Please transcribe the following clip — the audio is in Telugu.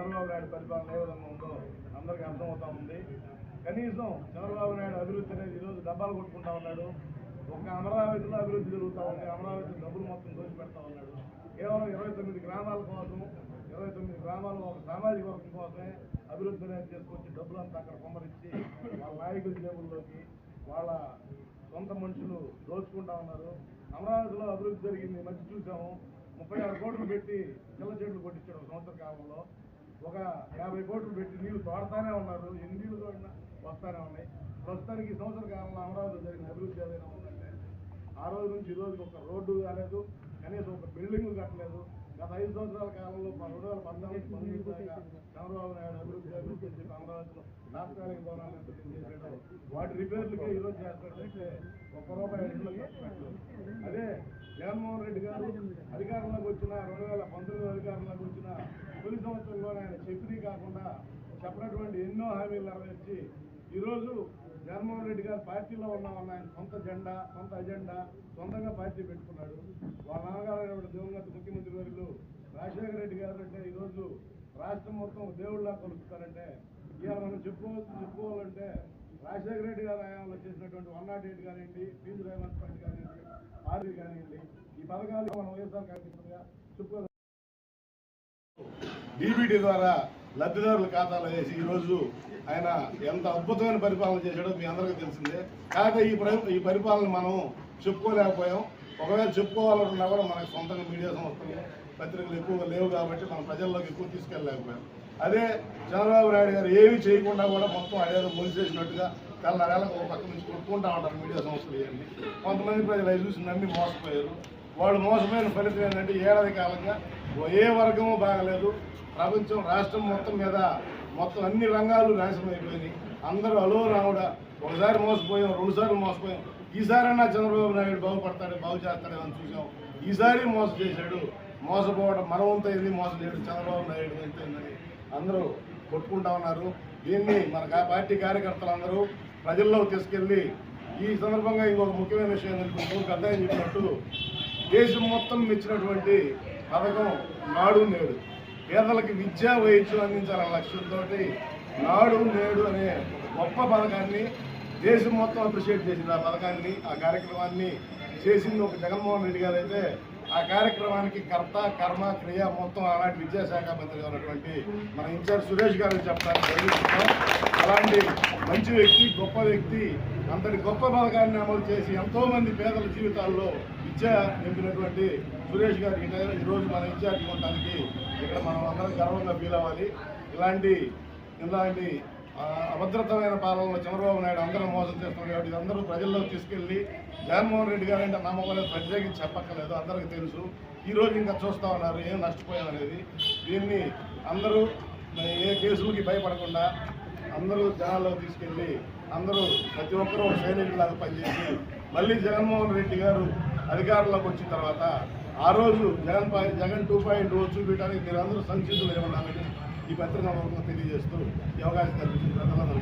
చంద్రబాబు నాయుడు పరిపాలన ఏ విధంగా ఉందో అందరికీ అర్థమవుతా ఉంది. కనీసం చంద్రబాబు నాయుడు అభివృద్ధి అనేది ఈరోజు డబ్బాలు కొట్టుకుంటా ఉన్నాడు. ఒక అమరావతిలో అభివృద్ధి జరుగుతూ ఉంది. అమరావతి డబ్బులు మొత్తం దోచి పెడతా ఉన్నాడు. కేవలం ఇరవై తొమ్మిది గ్రామాల కోసం ఇరవై తొమ్మిది గ్రామాలు ఒక సామాజిక వర్గం కోసమే అభివృద్ధి అనేది చేసుకొచ్చి డబ్బులంతా అక్కడ కొమ్మరిచ్చి వాళ్ళ నాయకుల జేబుల్లోకి వాళ్ళ సొంత మనుషులు దోచుకుంటా ఉన్నారు. అమరావతిలో అభివృద్ధి జరిగింది. మంచి చూసాము. ముప్పై ఆరు కోట్లు పెట్టి చిల్ల చెట్లు కొట్టించాడు ఒక సంవత్సర కాలంలో. ఒక యాభై కోట్లు పెట్టి నీళ్ళు తోడతానే ఉన్నారు. ఎన్ని నీళ్ళు తోడినా వస్తానే ఉన్నాయి. ప్రస్తుతానికి ఈ సంవత్సర కాలంలో అమరావతిలో జరిగిన అభివృద్ధి ఏదైనా ఉందంటే ఆ రోజు నుంచి ఈ రోజుకి ఒక రోడ్డు కాలేదు కనీసం ఒక బిల్డింగ్ కట్టలేదు. గత ఐదు సంవత్సరాల కాలంలో రెండు వేల పద్నాలుగు పంతొమ్మిది దాకా చంద్రబాబు నాయుడు అభివృద్ధి అభివృద్ధి అని చెప్పి అమరావతిలో రాష్ట్రానికి భవనాలు చేశాడు. వాటి రిపేర్లకి ఈ రోజు చేస్తాడంటే ఒక్క రూపాయి అడుగులో అదే జగన్మోహన్ రెడ్డి గారు అధికారంలోకి వచ్చిన రెండు వేల పంతొమ్మిది అధికారంలోకి వచ్చిన తొలి ఆయన చెప్పినవి కాకుండా చెప్పినటువంటి ఎన్నో హామీలు నెరవేర్చి ఈరోజు జగన్మోహన్ రెడ్డి గారు పార్టీలో ఉన్నామన్న ఆయన సొంత జెండా సొంత అజెండా సొంతంగా పార్టీ పెట్టుకున్నాడు. వాళ్ళ నాన్నగారు దివంగత ముఖ్యమంత్రి వర్యులు రాజశేఖర రెడ్డి గారు అంటే ఈరోజు రాష్ట్రం మొత్తం దేవుళ్ళ కలుపుతారంటే ఇవాళ మనం చెప్పుకోవచ్చు చెప్పుకోవాలంటే రాజశేఖర రెడ్డి గారు హయాంలో చేసినటువంటి వన్ నాట్ ఎయిట్ కానివ్వండి ఫీజు రేమంట్మెంట్ కానివ్వండి ఆర్మీ కానివ్వండి ఈ పథకాలు మనం వైఎస్ఆర్ కాంగ్రెస్ చెప్పుకోవాలి. డీబీటీ ద్వారా లబ్ధిదారుల ఖాతాలో వేసి ఈరోజు ఆయన ఎంత అద్భుతమైన పరిపాలన చేశాడో మీ అందరికీ తెలిసిందే. కాకపోతే ఈ ప్ర- ఈ పరిపాలన మనం చెప్పుకోలేకపోయాం. ఒకవేళ చెప్పుకోవాలనుకున్నా కూడా మనకి సొంతంగా మీడియా సంస్థలు పత్రికలు ఎక్కువగా లేవు కాబట్టి మనం ప్రజల్లోకి ఎక్కువ తీసుకెళ్ళలేకపోయాం. అదే చంద్రబాబు నాయుడు గారు ఏమి చేయకుండా కూడా మొత్తం అదేదో మొలిసేసినట్టుగా తెల్లనేళ్ళకు ఒక పక్క నుంచి కొట్టుకుంటా ఉంటారు మీడియా సంస్థలు ఇవన్నీ. కొంతమంది ప్రజలు అవి చూసి నమ్మి మోసపోయారు. వాళ్ళు మోసపోయిన ఫలితం ఏంటంటే ఏడాది కాలంగా ఏ వర్గము బాగలేదు. ప్రపంచం రాష్ట్రం మొత్తం మీద మొత్తం అన్ని రంగాలు నాశనం అయిపోయినాయి. అందరూ అలో రావుడా ఒకసారి మోసపోయాం రెండుసార్లు మోసపోయాం. ఈసారైనా చంద్రబాబు నాయుడు బాగుపడతాడు బాగు చేస్తాడేమో అని చూసాం. ఈసారి మోసం చేశాడు. మోసపోవడం మన ఏది మోసం చేయడం చంద్రబాబు నాయుడు వంతు అందరూ కొట్టుకుంటా ఉన్నారు. దీన్ని మన కా- పార్టీ కార్యకర్తలందరూ ప్రజల్లో తీసుకెళ్ళి ఈ సందర్భంగా ఇంకొక ముఖ్యమైన విషయం తెలుసుకుంటూ అర్థం చెప్పినట్టు దేశం మొత్తం మెచ్చినటువంటి పథకం నాడు నేడు. పేదలకు విద్యా వైద్యం అందించాలన్న లక్ష్యంతో నాడు నేడు అనే గొప్ప పథకాన్ని దేశం మొత్తం అప్రిషియేట్ చేసింది. ఆ పథకాన్ని ఆ కార్యక్రమాన్ని చేసింది ఒక జగన్మోహన్ రెడ్డి గారు అయితే ఆ కార్యక్రమానికి కర్త కర్మ క్రియ మొత్తం ఆనాటి విద్యాశాఖ మంత్రిగా ఉన్నటువంటి మన ఇన్ఛార్జ్ సురేష్ గారు చెప్పడానికి అలాంటి మంచి వ్యక్తి గొప్ప వ్యక్తి అంతటి గొప్ప పథకాన్ని అమలు చేసి ఎంతోమంది పేదల జీవితాల్లో విద్య నింపినటువంటి సురేష్ గారికి ఈ- ఈరోజు మన ఇన్ఛార్జ్ ఉండడానికి ఇక్కడ మనం అందరం గర్వంగా ఫీల్ అవ్వాలి. ఇలాంటి ఇలాంటి అభద్రతమైన పాలనలో చంద్రబాబు నాయుడు అందరూ మోసం చేస్తున్నారు కాబట్టి అందరూ ప్రజల్లో తీసుకెళ్ళి జగన్మోహన్ రెడ్డి గారు అంటే నమ్మకం ప్రత్యేకించి చెప్పక్కర్లేదు అందరికీ తెలుసు. ఈరోజు ఇంకా చూస్తా ఉన్నారు ఏం నష్టపోయామనేది దీన్ని అందరూ ఏ కేసులకి భయపడకుండా అందరూ జనాల్లో తీసుకెళ్ళి అందరూ ప్రతి ఒక్కరూ సైనికులాగా పనిచేసి మళ్ళీ జగన్మోహన్ రెడ్డి గారు అధికారంలోకి వచ్చిన తర్వాత ఆ రోజు జగన్ జగన్ టూ పాయింట్ చూపించడానికి మీరు అందరూ సంసిద్ధులు ఏమన్నారని ఈ పత్రిక తెలియజేస్తూ ఈ అవకాశం కల్పించిన